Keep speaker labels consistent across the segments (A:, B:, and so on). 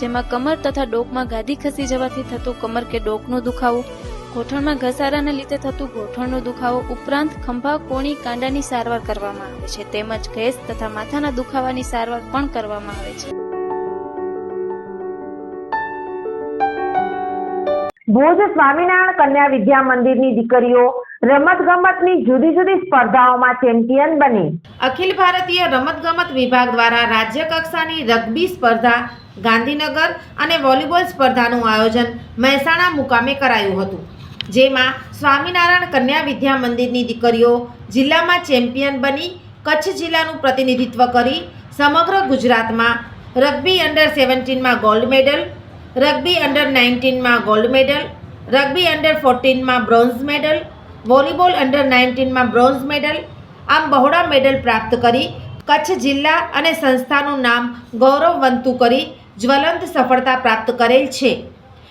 A: જેમાં કમર તથા ડોકમાં ગાદી ખસી જવાથી થતું કમર કે ડોકનો દુખાવો, ગોઠણમાં ઘસારાને લીધે થતું ગોઠણનો દુખાવો ઉપરાંત ખંભા, કોણી, કાંડાની સારવાર કરવામાં આવે છે. તેમજ ગેસ તથા માથાના દુખાવાની સારવાર પણ કરવામાં આવે છે.
B: ભુજ સ્વામિનારાયણ કન્યા વિદ્યા મંદિરની દીકરીઓ રમત ગમતની જુદી જુદી સ્પર્ધાઓમાં ચેમ્પિયન બની.
C: અખિલ ભારતીય રમતગમત વિભાગ દ્વારા રાજ્ય કક્ષાની રગ્બી સ્પર્ધા, ગાંધીનગર અને વોલીબોલ સ્પર્ધાનું આયોજન મહેસાણા મુકામે કરાયું હતું, જેમાં સ્વામિનારાયણ કન્યા વિદ્યા મંદિરની દીકરીઓ જિલ્લામાં ચેમ્પિયન બની, કચ્છ જિલ્લાનું પ્રતિનિધિત્વ કરી, સમગ્ર ગુજરાતમાં રગ્બી અંડર સેવન્ટીનમાં ગોલ્ડ મેડલ રગ્બી અંડર નાઇન્ટીનમાં ગોલ્ડ મેડલ રગ્બી અંડર ફોર્ટીનમાં બ્રોન્ઝ મેડલ વોલીબોલ અંડર નાઇન્ટીનમાં બ્રોન્ઝ મેડલ આમ બહોળા મેડલ પ્રાપ્ત કરી, કચ્છ જિલ્લા અને સંસ્થાનું નામ ગૌરવવંતું કરી, જ્વલંત સફળતા પ્રાપ્ત કરેલ છે.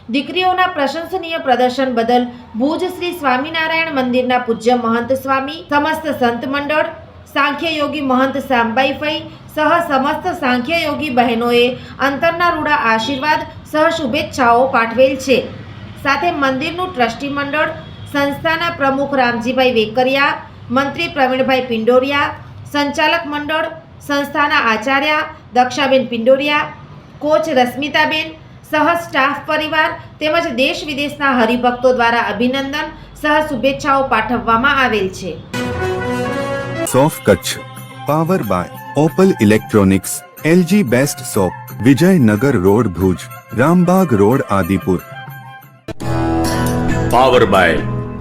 C: દીકરીઓના પ્રશંસનીય પ્રદર્શન બદલ ભુજ શ્રી સ્વામિનારાયણ મંદિરના પૂજ્ય મહંત સ્વામી, સમસ્ત સંત મંડળ, સાંખ્ય યોગી મહંત સાંબાઈફઈ સહ સમસ્ત સાંખ્ય યોગી બહેનોએ અંતરના રૂડા આશીર્વાદ, સહ શુભેચ્છાઓ પાઠવેલ છે. સાથે મંદિરનું ટ્રસ્ટી મંડળ સંસ્થાના પ્રમુખ રામજીભાઈ વેકરિયા મંત્રી પ્રવીણભાઈ પિંડોરિયા સંચાલક મંડળ સંસ્થાના આચાર્ય દક્ષાબેન પિંડોરિયા કોચ રશ્મિતાબેન સહ સ્ટાફ પરિવાર તેમજ દેશ વિદેશના હરિભક્તો દ્વારા અભિનંદન સહ શુભેચ્છાઓ પાઠવવામાં આવેલ છે.
D: સોફ Kutch power by Opal electronics LG best shop Vijaynagar road Bhuj Rambag road Adipur.
E: Power by